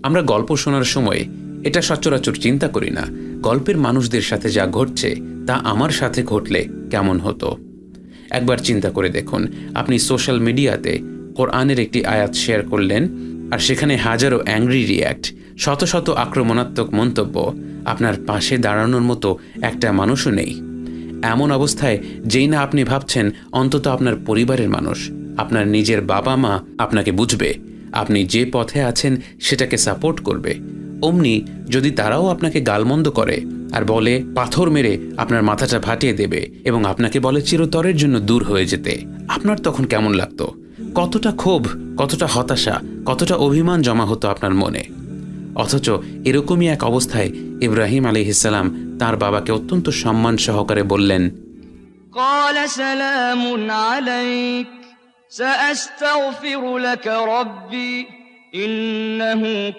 আমরা গল্প শোনার সময় এটা সচরাচর চিন্তা করি না। গল্পের মানুষদের সাথে যা ঘটছে, তা আমার সাথে ঘটলে কেমন হতো? একবার চিন্তা করে দেখুন, আপনি সোশ্যাল মিডিয়াতে কোরআনের একটি আয়াত শেয়ার করলেন আর সেখানে হাজারো অ্যাংরি রিয়্যাক্ট, শত শত আক্রমণাত্মক মন্তব্য আপনার পাশে দাঁড়ানোর মতো একটা মানুষও নেই। এমন অবস্থায় যেই না আপনি ভাবছেন, অন্তত আপনার পরিবারের মানুষ, আপনার নিজের বাবা মা আপনাকে বুঝবে। আপনি যে পথে আছেন সেটাকে সাপোর্ট করবে অমনি যদি তারাও আপনাকে গালমন্দ করে আর বলে পাথর মেরে আপনার মাথাটা ফাটিয়ে দেবে এবং আপনাকে বলে চিরতরের জন্য দূর হয়ে যেতে আপনার তখন কেমন লাগতো কতটা ক্ষোভ কতটা হতাশা কতটা অভিমান জমা হতো আপনার মনে অথচ এরকমই এক অবস্থায় ইব্রাহিম আলিহিসাল্লাম তার বাবাকে অত্যন্ত সম্মান সহকারে বললেন قال سلام عليك سأستغفر لك ربي إنه كان